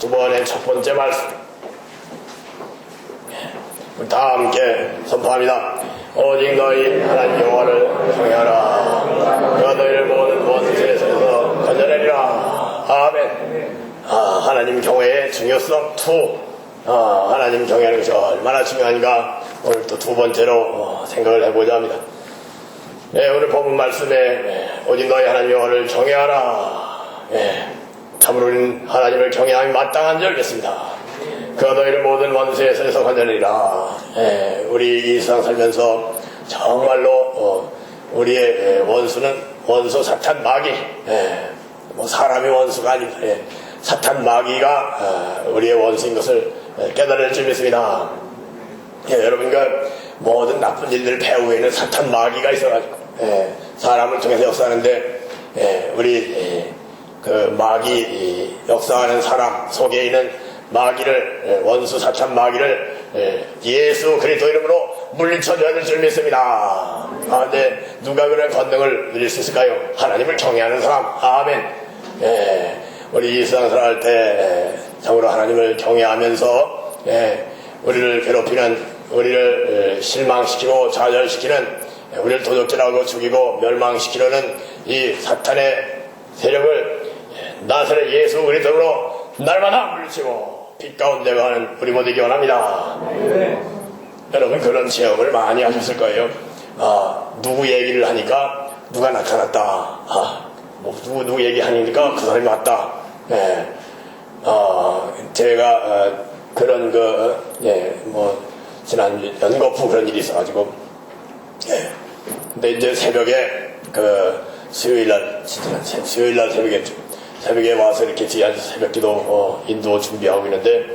두 번의 첫 번째 말씀. 우리 다 함께 선포합니다. 너희 하나님 여호와를 경외하라. 그가 너희를 모든 원수에서 건져내리라. 아멘. 아, 하나님 경외의 중요성 2. 아, 하나님 경외하는 것이 얼마나 중요한가 오늘 또 두 번째로 어, 생각을 해보자 합니다. 네, 오늘 본문 말씀에 네, 오직 너희 하나님 여호와를 경외하라. 네, 참으로 우리는 하나님을 경외함이 마땅한 줄 믿습니다. 그가 너희를 모든 손에서 건져내리라. 예, 우리 이 세상 살면서 정말로 어, 우리의 예, 원수는 원수 사탄 마귀, 예, 뭐 사람이 원수가 아닙니다. 예, 사탄 마귀가 어, 우리의 원수인 것을 예, 깨달을 줄 믿습니다. 예, 여러분과 모든 나쁜 일들 배후에는 사탄 마귀가 있어가지고 예, 사람을 통해서 역사하는데 예, 우리 예, 그 마귀 이 역사하는 사람 속에 있는 마귀를 예, 원수 사탄 마귀를 예, 예수 그리스도 이름으로 물리쳐줘야 될 줄 믿습니다. 아, 근데 누가 그런 권능을 누릴 수 있을까요? 하나님을 경외하는 사람. 아멘. 예, 우리 이 세상 살아갈 때 예, 참으로 하나님을 경외하면서 예, 우리를 괴롭히는 우리를 예, 실망시키고 좌절시키는 예, 우리를 도적질하고 죽이고 멸망시키려는 이 사탄의 세력을 예, 나사렛 예수 그리스도로 날마다 물리치고 빛 가운데 가는 우리 모두 기 원합니다. 여러분 그런 체험을 많이 하셨을 거예요. 아, 누구 얘기를 하니까 누가 나타났다. 아, 뭐 누구 누구 얘기하니까 그 사람이 왔다. 예. 아, 제가 어, 그런 그, 예, 뭐, 지난 연거푸 그런 일이 있어가지고, 예. 근데 이제 새벽에, 그, 수요일날, 수요일날 새벽에, 새벽에 와서 이렇게 새벽 기도, 어, 인도 준비하고 있는데,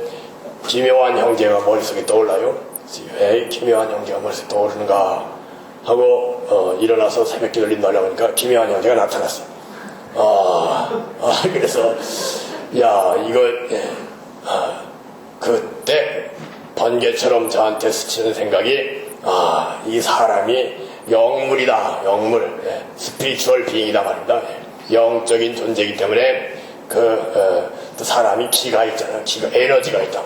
김효환 형제가 머릿속에 떠올라요. 왜 김효환 형제가 머릿속에 떠오르는가 하고, 어, 일어나서 새벽 기도를 인도하려고 하니까 김효환 형제가 나타났어. 아, 아, 그래서, 야, 이거, 예, 아, 그때 번개처럼 저한테 스치는 생각이, 아, 이 사람이 영물이다, 영물. 예, 스피리추얼 빙이다 말입니다. 예, 영적인 존재이기 때문에, 그, 어, 또 사람이 기가 있잖아요. 기가, 에너지가 있다.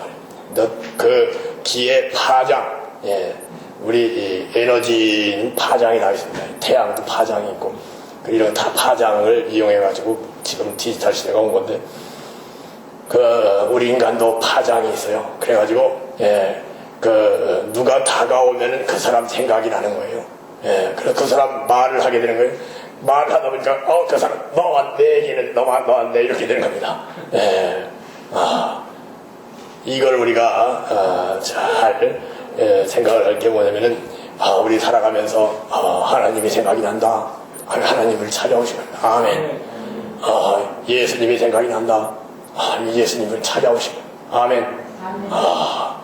너, 그 기의 파장, 예, 우리 이 에너지는 파장이 다 있습니다. 태양도 파장이 있고, 그 이런 다 파장을 이용해 가지고 지금 디지털 시대가 온 건데, 그 우리 인간도 파장이 있어요. 그래가지고 예, 그 누가 다가오면은 그 사람 생각이 나는 거예요. 예, 그래서 그 사람 말을 하게 되는 거예요. 말을 하다 보니까 어그 사람 너와 내 얘기는 너와 너와 내 이렇게 되는 겁니다. 예, 아 이걸 우리가 아, 잘 예, 생각을 할게 뭐냐면은 아, 우리 살아가면서 아, 하나님이 생각이 난다. 아, 하나님을 찾아오시면 아멘. 아, 예수님이 생각이 난다. 아, 예수님을 찾아오시고 아멘. 아,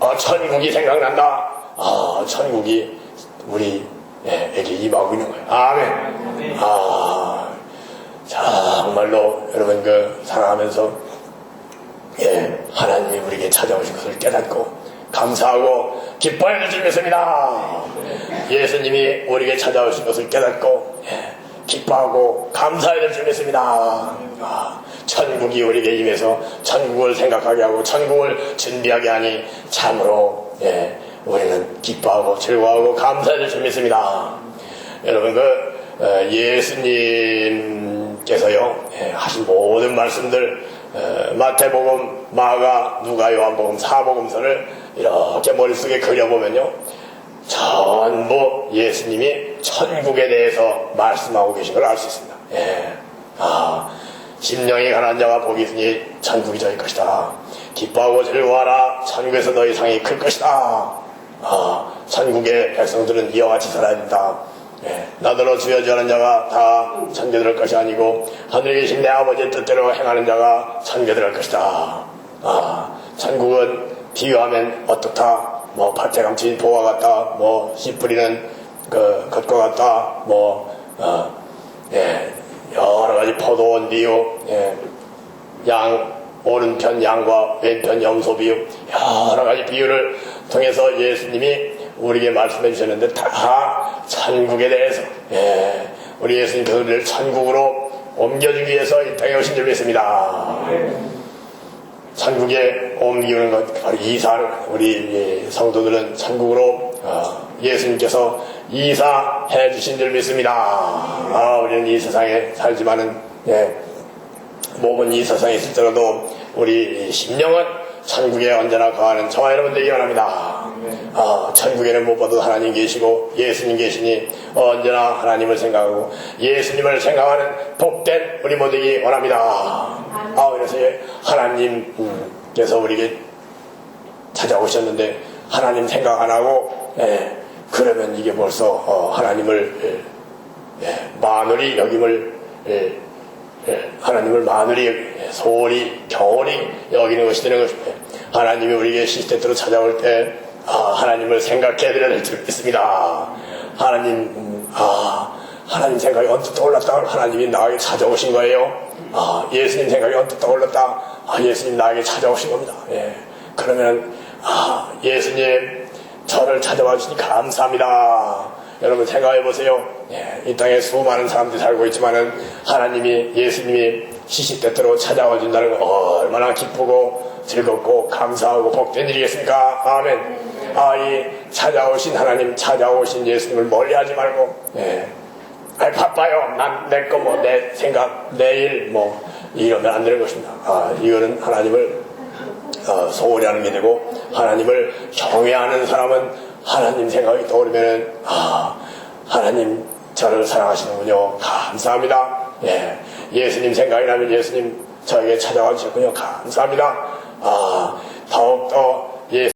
아, 천국이 생각난다. 아, 천국이 우리 에게 임하고 있는 거예요. 아멘. 아, 정말로 여러분 그 살아가면서 예, 하나님이 우리에게 찾아오신 것을 깨닫고 감사하고 줄 믿습니다. 예수님이 우리에게 찾아오신 것을 깨닫고 예, 기뻐하고 줄 믿습니다. 아, 천국이 우리에게 임해서 천국을 생각하게 하고 천국을 준비하게 하니 참으로 예, 우리는 기뻐하고 즐거워하고 줄 믿습니다. 여러분 그 어, 예수님께서요 예, 하신 모든 말씀들 어, 마태복음, 마가, 누가, 요한복음, 사복음서를 이렇게 머릿속에 그려보면요 전부 예수님이 천국에 대해서 말씀하고 계신 걸 알 수 있습니다. 예. 아, 심령이 가난 자가 복이 있으니 천국이 저일 것이다. 기뻐하고 즐거워하라. 천국에서 너희 상이 클 것이다. 아, 천국의 백성들은 이와 같이 살아야 된다. 예, 나더러 주여 주하는 자가 다 들을 것이 아니고 하늘에 계신 내 아버지의 뜻대로 행하는 자가 들을 것이다. 아, 천국은 비유하면 어떻다. 뭐 파태감친 보와 같다. 뭐 씨 뿌리는 그 것과 같다. 뭐 어, 예, 여러 가지 포도원 비유, 예, 양 오른편 양과 왼편 염소 비유 여러 가지 비유를 통해서 예수님이 우리에게 말씀해 주셨는데 다 천국에 대해서 예, 우리 예수님께서 우리를 천국으로 옮겨주기 위해서 이 땅에 오신 줄 믿습니다. 천국에 옮기는 것, 바로 이사를 우리 성도들은 천국으로 어, 예수님께서 이사해 주신 줄 믿습니다. 아, 우리는 이 세상에 살지만은 예, 몸은 이 세상에 있을지라도 우리 심령은 천국에 언제나 거하는 저와 여러분들이 원합니다. 아, 천국에는 무엇보다 하나님 계시고 예수님 계시니 언제나 하나님을 생각하고 예수님을 생각하는 복된 우리 모두기 원합니다. 아, 그래서 하나님께서 우리에게 찾아오셨는데 하나님 생각 안 하고 예, 그러면 이게 벌써 어, 하나님을 예, 예, 마누리 여김을 예, 예, 하나님을 예, 소홀히 경홀히 여기는 것이 되는 것입니다. 하나님이 우리에게 시스템으로 찾아올 때 아, 하나님을 생각해 드려야 될 줄 믿습니다. 하나님 음, 아 하나님 생각이 언뜻 떠올랐다 하나님이 나에게 찾아오신 거예요. 아 예수님 생각이 언뜻 떠올랐다 아 예수님 나에게 찾아오신 겁니다. 예. 그러면 아 예수님 저를 찾아와 주시니 감사합니다. 여러분 생각해 보세요. 예, 이 땅에 수많은 사람들이 살고 있지만은 하나님이 예수님이 시시때때로 찾아와 준다는 거 얼마나 기쁘고 즐겁고 감사하고 복된 일이겠습니까? 아멘. 아, 이 찾아오신 하나님, 찾아오신 예수님을 멀리하지 말고, 예. 아, 바빠요. 난 내 거 뭐 내 생각 내일 뭐 이러면 안 되는 것입니다. 아, 이거는 하나님을 어, 소홀히 하는 게 되고 하나님을 경외하는 사람은 하나님 생각이 떠오르면 아 하나님 저를 사랑하시는군요 감사합니다 예 예수님 생각이 나면 예수님 저에게 찾아와 주셨군요 감사합니다 아 더욱더